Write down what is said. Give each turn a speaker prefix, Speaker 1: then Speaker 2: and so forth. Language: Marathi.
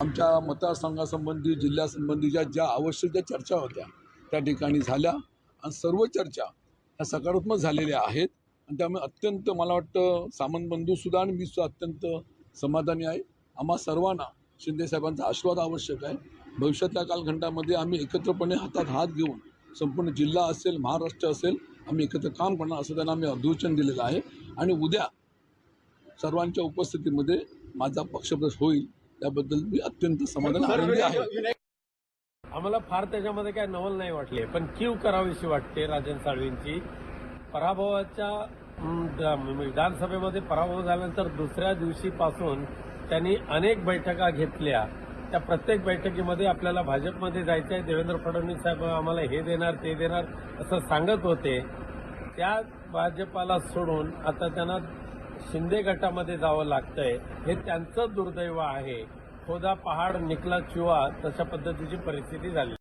Speaker 1: आमच्या मतदारसंघासंबंधी जिल्ह्यासंबंधीच्या ज्या आवश्यक ज्या चर्चा होत्या त्या ठिकाणी झाल्या. आणि सर्व चर्चा ह्या सकारात्मक झालेल्या आहेत. आणि त्यामुळे अत्यंत मला वाटतं सामंत बंधूसुद्धा आणि मीसुद्धा अत्यंत समाधानी आहे. आम्हा सर्वांना शिंदेसाहेबांचा आशीर्वाद आवश्यक आहे. भविष्यातल्या कालखंडामध्ये आम्ही एकत्रपणे हातात हात घेऊन संपूर्ण जिल्हा असेल महाराष्ट्र असेल आम्ही एकत्र काम करणार असं त्यांना आम्ही अधूचन दिलेलं आहे. आणि उद्या सर्वांच्या उपस्थितीमध्ये माझा पक्षप्रवेश होईल. त्याबद्दल मी अत्यंत समाधान आनंदी आहे.
Speaker 2: आम्हाला फार त्याच्यामध्ये काय नवल नाही वाटले पण कीव करावीशी वाटते राजन साळवींची. पराभवाच्या द- विधानसभेमध्ये पराभव झाल्यानंतर दुसऱ्या दिवशीपासून त्यांनी अनेक बैठका घेतल्या. त्या प्रत्येक बैठकीमध्ये आपल्याला भाजपमध्ये जायचं आहे देवेंद्र फडणवीस साहेब आम्हाला हे देणार ते देणार असं सांगत होते. त्या भाजपाला सोडून आता त्यांना शिंदे गटामध्ये जावं लागतंय हे त्यांचं दुर्दैव आहे. खोदा पहाड निकला चुवा तशा पद्धतीची परिस्थिती झाली.